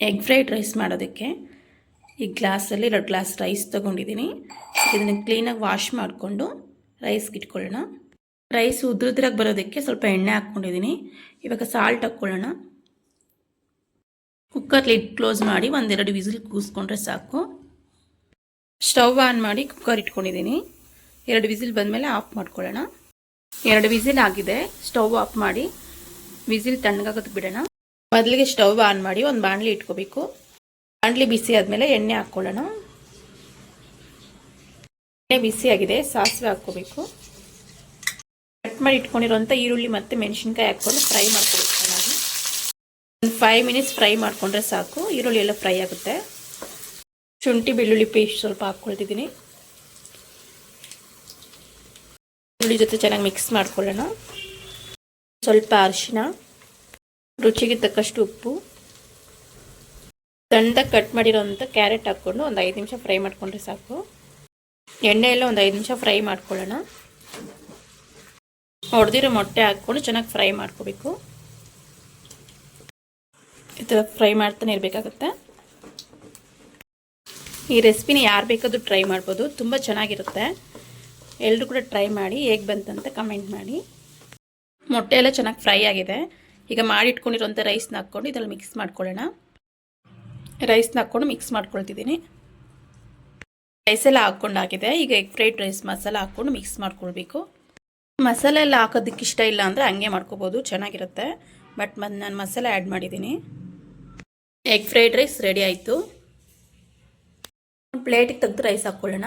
Egg fried rice ಮಾಡೋದಕ್ಕೆ ಈ ಗ್ಲಾಸಲ್ಲಿ ಎರಡು ಗ್ಲಾಸ್ ರೈಸ್ ತೊಗೊಂಡಿದ್ದೀನಿ. ಇದನ್ನು ಕ್ಲೀನಾಗಿ ವಾಶ್ ಮಾಡಿಕೊಂಡು ರೈಸ್ಗೆ ಇಟ್ಕೊಳ್ಳೋಣ. ರೈಸ್ ಉದ್ರದ್ರಾಗಿ ಬರೋದಕ್ಕೆ ಸ್ವಲ್ಪ ಎಣ್ಣೆ ಹಾಕ್ಕೊಂಡಿದ್ದೀನಿ. ಇವಾಗ ಸಾಲ್ಟ್ ಹಾಕ್ಕೊಳ್ಳೋಣ. ಕುಕ್ಕರ್ ಲಿಡ್ ಕ್ಲೋಸ್ ಮಾಡಿ ಒಂದೆರಡು ವಿಸಿಲ್ ಕೂಸ್ಕೊಂಡ್ರೆ ಸಾಕು. ಸ್ಟವ್ ಆನ್ ಮಾಡಿ ಕುಕ್ಕರ್ ಇಟ್ಕೊಂಡಿದ್ದೀನಿ. ಎರಡು ವಿಸಿಲ್ ಬಂದಮೇಲೆ ಆಫ್ ಮಾಡ್ಕೊಳ್ಳೋಣ. ಎರಡು ವಿಸಿಲ್ ಆಗಿದೆ. ಸ್ಟವ್ ಆಫ್ ಮಾಡಿ ವಿಸಿಲ್ ತಣ್ಣಗಾಗೋದು ಬಿಡೋಣ. ಮೊದಲಿಗೆ ಸ್ಟವ್ ಆನ್ ಮಾಡಿ ಒಂದು ಬಾಣಲಿ ಇಟ್ಕೋಬೇಕು. ಬಾಣಲಿ ಬಿಸಿ ಆದಮೇಲೆ ಎಣ್ಣೆ ಹಾಕ್ಕೊಳ್ಳೋಣ ಎಣ್ಣೆ ಬಿಸಿಯಾಗಿದೆ ಸಾಸಿವೆ ಹಾಕ್ಕೋಬೇಕು. ಕಟ್ ಮಾಡಿ ಇಟ್ಕೊಂಡಿರೋಂಥ ಈರುಳ್ಳಿ ಮತ್ತು ಮೆಣಸಿನ್ಕಾಯಿ ಹಾಕ್ಕೊಂಡು ಫ್ರೈ ಮಾಡ್ಕೋಬೇಕು ಚೆನ್ನಾಗಿ. ಒಂದು ಫೈವ್ ಮಿನಿಟ್ಸ್ ಫ್ರೈ ಮಾಡಿಕೊಂಡ್ರೆ ಸಾಕು, ಈರುಳ್ಳಿ ಎಲ್ಲ ಫ್ರೈ ಆಗುತ್ತೆ. ಶುಂಠಿ, ಬೆಳ್ಳುಳ್ಳಿ ಪೇಸ್ಟ್ ಸ್ವಲ್ಪ ಹಾಕ್ಕೊಳ್ತಿದ್ದೀನಿ. ಈರುಳ್ಳಿ ಜೊತೆ ಚೆನ್ನಾಗಿ ಮಿಕ್ಸ್ ಮಾಡ್ಕೊಳ್ಳೋಣ. ಸ್ವಲ್ಪ ಅರಿಶಿನ ರುಚಿಗೆ ತಕ್ಕಷ್ಟು ಉಪ್ಪು. ಸಣ್ಣದಾಗಿ ಕಟ್ ಮಾಡಿರೋಂಥ ಕ್ಯಾರೆಟ್ ಹಾಕ್ಕೊಂಡು ಒಂದು ಐದು ನಿಮಿಷ ಫ್ರೈ ಮಾಡಿಕೊಂಡ್ರೆ ಸಾಕು. ಎಣ್ಣೆಯೆಲ್ಲ ಒಂದು ಐದು ನಿಮಿಷ ಫ್ರೈ ಮಾಡ್ಕೊಳ್ಳೋಣ. ಹೊಡೆದಿರೋ ಮೊಟ್ಟೆ ಹಾಕ್ಕೊಂಡು ಚೆನ್ನಾಗಿ ಫ್ರೈ ಮಾಡ್ಕೋಬೇಕು. ಈ ಥರ ಫ್ರೈ ಮಾಡ್ತಾನೆ ಇರಬೇಕಾಗತ್ತೆ. ಈ ರೆಸಿಪಿನ ಯಾರು ಬೇಕಾದರೂ ಟ್ರೈ ಮಾಡ್ಬೋದು. ತುಂಬ ಚೆನ್ನಾಗಿರುತ್ತೆ. ಎಲ್ಲರೂ ಕೂಡ ಟ್ರೈ ಮಾಡಿ ಹೇಗೆ ಬಂತಂತ ಕಮೆಂಟ್ ಮಾಡಿ. ಮೊಟ್ಟೆ ಎಲ್ಲ ಚೆನ್ನಾಗಿ ಫ್ರೈ ಆಗಿದೆ. ಈಗ ಮಾಡಿಟ್ಕೊಂಡಿರೋಂಥ ರೈಸ್ನ ಹಾಕ್ಕೊಂಡು ಇದರಲ್ಲಿ ಮಿಕ್ಸ್ ಮಾಡ್ಕೊಳ್ಳೋಣ. ರೈಸ್ನ ಹಾಕ್ಕೊಂಡು ಮಿಕ್ಸ್ ಮಾಡ್ಕೊಳ್ತಿದ್ದೀನಿ. ರೈಸ್ ಎಲ್ಲ ಹಾಕ್ಕೊಂಡಾಗಿದೆ ಈಗ ಎಗ್ ಫ್ರೈಡ್ ರೈಸ್ ಮಸಾಲ ಹಾಕ್ಕೊಂಡು ಮಿಕ್ಸ್ ಮಾಡ್ಕೊಳ್ಬೇಕು. ಮಸಾಲೆ ಎಲ್ಲ ಹಾಕೋದಕ್ಕೆ ಇಷ್ಟ ಇಲ್ಲ ಅಂದರೆ ಹಂಗೆ ಮಾಡ್ಕೋಬೋದು. ಚೆನ್ನಾಗಿರುತ್ತೆ. ಬಟ್ ಮತ್ತು ನಾನು ಮಸಾಲೆ ಆ್ಯಡ್ ಮಾಡಿದ್ದೀನಿ. ಎಗ್ ಫ್ರೈಡ್ ರೈಸ್ ರೆಡಿ ಆಯಿತು. ಪ್ಲೇಟಿಗೆ ತೆಗೆದು ರೈಸ್ ಹಾಕ್ಕೊಳ್ಳೋಣ.